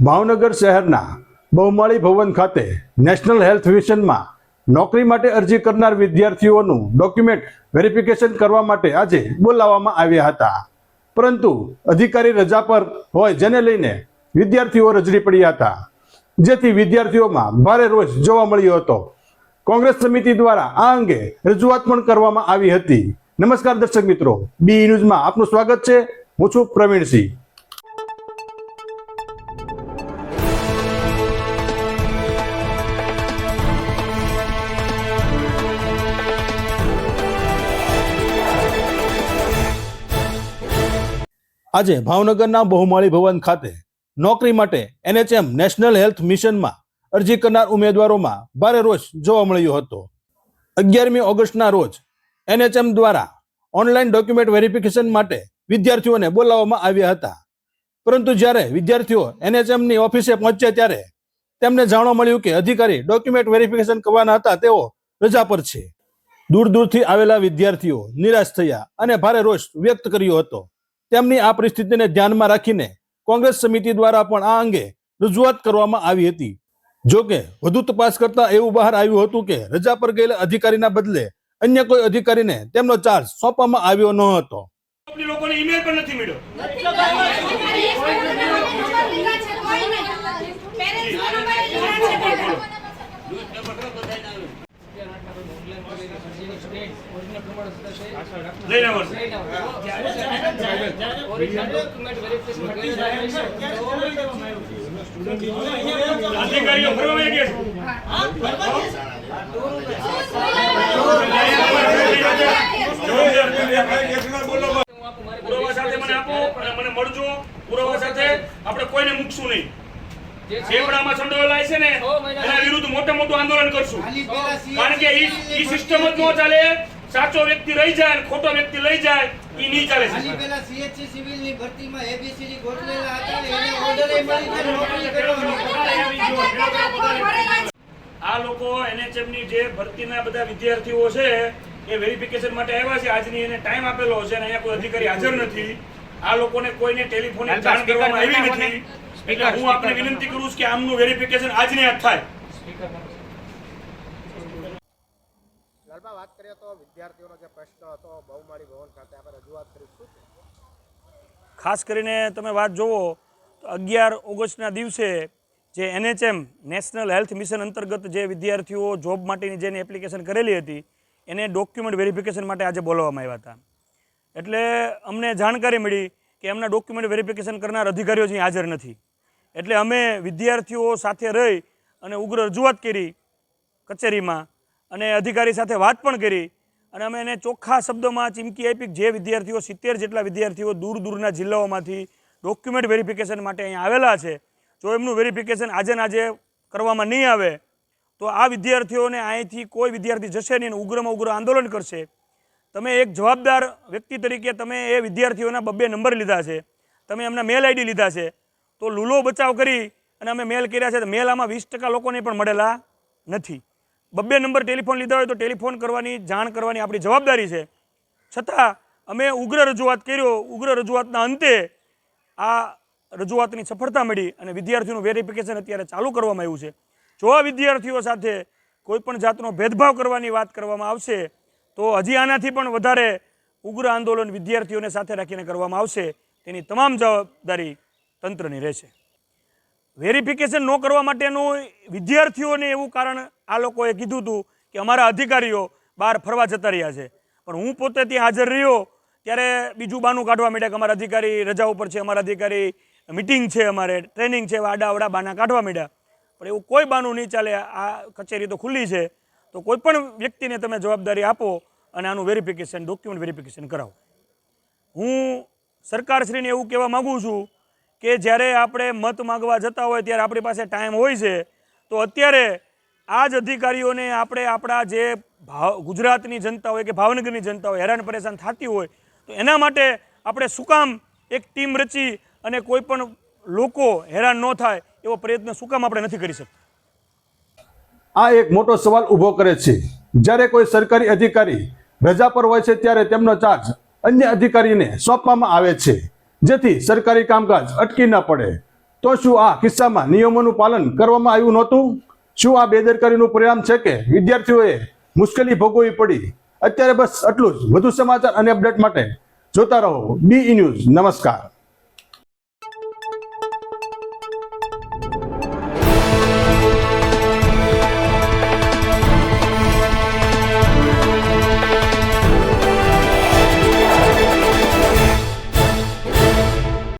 ભાવનગર શહેરના બહુમાળી ભવન ખાતે national health મિશનમાં નોકરી માટે અરજી કરનાર વિદ્યાર્થીઓનું ડોક્યુમેન્ટ વેરિફિકેશન કરવા માટે આજે બોલાવવામાં આવ્યા હતા. પરંતુ અધિકારી રજા પર હોય જેને લઈને વિદ્યાર્થીઓ રજડી પડ્યા હતા. જેથી વિદ્યાર્થીઓમાં ભારે રોષ જોવા મળ્યો હતો. કોંગ્રેસ સમિતિ દ્વારા આ અંગે રજૂઆત પણ કરવામાં આવી હતી. નમસ્કાર દર્શક મિત્રો. બી ન્યૂઝમાં આપનું સ્વાગત છે. હું છું પ્રવીણસિંહ. આજે ભાવનગરના બહુમાળી ભવન ખાતે નોકરી માટે એનએચએમ નેશનલ હેલ્થ મિશનમાં અરજી કરનાર ઉમેદવારોમાં ભારે રોષ જોવા મળ્યો હતો. અગિયારમી ઓગસ્ટના રોજ એનએચએમ દ્વારા ઓનલાઈન ડોક્યુમેન્ટ વેરિફિકેશન માટે વિદ્યાર્થીઓને બોલાવવામાં આવ્યા હતા. પરંતુ જ્યારે વિદ્યાર્થીઓ એનએચએમની ઓફિસે પહોંચ્યા ત્યારે તેમને જાણવા મળ્યું કે અધિકારી ડોક્યુમેન્ટ વેરિફિકેશન કરવાના હતા, તેઓ રજા પર છે. દૂર દૂરથી આવેલા વિદ્યાર્થીઓ નિરાશ થયા અને ભારે રોષ વ્યક્ત કર્યો હતો. તેમની આ પરિસ્થિતિને ધ્યાનમાં રાખીને કોંગ્રેસ સમિતિ દ્વારા પણ આ અંગે રજૂઆત કરવામાં આવી હતી. જો કે વધુ તપાસ કરતા એવું બહાર આવ્યું હતું કે રજા પર ગયેલા અધિકારીના બદલે અન્ય કોઈ અધિકારીને તેમનો ચાર્જ સોંપવામાં આવ્યો ન હતો. લોકોને ઈમેલ પણ નથી મળ્યો. લઈને આવવાનું. અધિકારીઓ ફરવા ગયા પુરાવા સાથે મને આપો અને મને મળજો. પુરાવા સાથે આપણે કોઈને મૂકશું નહીં. આમાં સંડોવાયેલા છે ને એના વિરુદ્ધ મોટે મોટું આંદોલન કરશું. કારણ કે ઈ સિસ્ટમ જ ન ચાલે. સાચો વ્યક્તિ રહી જાય ખોટો વ્યક્તિ લઈ જાય એ નહીં ચાલે ખાલી પેલા CHC સિવિલની ભરતીમાં ABCD ગોઠવેલા હતા ને એને order એ મળી નોકરી કરવાની. આ લોકો એનએચએમની જે ભરતીના બધા વિદ્યાર્થીઓ છે એ વેરિફિકેશન માટે આવ્યા છે. આજની એને ટાઈમ આપેલો છે અને અહીંયા કોઈ અધિકારી હાજર નથી. આ લોકોને કોઈને ટેલિફોનિક જાણ કરવામાં આવી નથી. એટલે હું આપને વિનંતી કરું છું કે આમનું વેરિફિકેશન આજને આજ થાય. લાલબા વાત કરીએ તો વિદ્યાર્થીઓનો જે પ્રશ્ન હતો, બહુમાળી ભવન ખાતે આપણે રજૂઆત કરી, શું છે? ખાસ કરીને તમે વાત જુઓ તો અગિયાર ઓગસ્ટના દિવસે જે એનએચએમ, નેશનલ હેલ્થ મિશન અંતર્ગત જે વિદ્યાર્થીઓ જોબ માટેની જેની એપ્લિકેશન કરેલી હતી, એને ડોક્યુમેન્ટ વેરિફિકેશન માટે આજે બોલાવવામાં આવ્યા હતા એટલે અમને જાણકારી મળી કે એમના ડોક્યુમેન્ટ વેરિફિકેશન કરનાર અધિકારીઓ અહીં હાજર નથી એટલે અમે વિદ્યાર્થીઓ સાથે રહી અને ઉગ્ર રજૂઆત કરી કચેરીમાં અને અધિકારી સાથે વાત પણ કરી અને અમે એને ચોખ્ખા શબ્દોમાં ચીમકી આપી જે વિદ્યાર્થીઓ સિત્તેર જેટલા વિદ્યાર્થીઓ દૂર દૂરના જિલ્લાઓમાંથી ડોક્યુમેન્ટ વેરિફિકેશન માટે અહીં આવેલા છે, જો એમનું વેરિફિકેશન આજે આજે કરવામાં નહીં આવે, તો આ વિદ્યાર્થીઓને અહીંથી કોઈ વિદ્યાર્થી જશે નહીં ઉગ્રમાં ઉગ્ર આંદોલન કરશે. તમે એક જવાબદાર વ્યક્તિ તરીકે તમે એ વિદ્યાર્થીઓના બબ્બે નંબર લીધા છે, તમે એમના મેલ આઈડી લીધા છે, તો લૂલો બચાવ કરી અને અમે મેલ કર્યા છે, તો મેલ આમાં વીસ ટકા લોકોને પણ મળેલા નથી. બબ્બે નંબર ટેલિફોન લીધા હોય તો ટેલિફોન કરવાની, જાણ કરવાની આપણી જવાબદારી છે. છતાં, અમે ઉગ્ર રજૂઆત કર્યો. ઉગ્ર રજૂઆતના અંતે આ રજૂઆતની સફળતા મળી અને વિદ્યાર્થીઓનું વેરિફિકેશન અત્યારે ચાલુ કરવામાં આવ્યું છે. જો આ વિદ્યાર્થીઓ સાથે કોઈપણ જાતનો ભેદભાવ કરવાની વાત કરવામાં આવશે, તો હજી આનાથી પણ વધારે ઉગ્ર આંદોલન વિદ્યાર્થીઓને સાથે રાખીને કરવામાં આવશે. તેની તમામ જવાબદારી તંત્રની રહેશે. વેરિફિકેશન ન કરવા માટેનું વિદ્યાર્થીઓને એવું કારણ આ લોકોએ કીધું હતું કે અમારા અધિકારીઓ બહાર ફરવા જતા રહ્યા છે. પણ હું પોતે ત્યાં હાજર રહ્યો ત્યારે બીજું બાનું કાઢવા માંડ્યા કે અમારા અધિકારી રજા ઉપર છે, અમારા અધિકારી મિટિંગ છે, અમારે ટ્રેનિંગ છે, આડા અવડા બાના કાઢવા માંડ્યા. પણ એવું કોઈ બાનું નહીં ચાલે, આ કચેરી તો ખુલ્લી છે. તો કોઈ પણ વ્યક્તિને તમે જવાબદારી આપો અને આનું વેરિફિકેશન, ડોક્યુમેન્ટ વેરિફિકેશન કરાવો. હું સરકારશ્રીને એવું કહેવા માગું છું કે જ્યારે આપણે મત માગવા જતા હોય ત્યારે આપણી પાસે ટાઈમ હોય છે, તો અત્યારે આ જ અધિકારીઓને આપણે આપણા જે ભાવ ગુજરાતની જનતા હોય કે ભાવનગરની જનતા હોય, હેરાન પરેશાન થતી હોય, તો એના માટે આપણે શું કામ એક ટીમ રચી અને કોઈ પણ લોકો હેરાન ન થાય એવો પ્રયત્ન શું કામ આપણે નથી કરી શકતા? આ એક મોટો સવાલ ઊભો કરે છે. જ્યારે કોઈ સરકારી અધિકારી રજા પર હોય છે, ત્યારે તેમનો ચાર્જ અન્ય અધિકારીને સોંપવામાં આવે છે. જેથી સરકારી કામકાજ અટકી ન પડે. તો શું આ કિસ્સામાં નિયમોનું પાલન કરવામાં આવ્યું નહોતું? શું આ બેદરકારીનું પરિણામ છે કે વિદ્યાર્થીઓએ મુશ્કેલી ભોગવવી પડી? અત્યારે બસ આટલું જ. વધુ સમાચાર અને અપડેટ માટે જોતા રહો. B news. નમસ્કાર.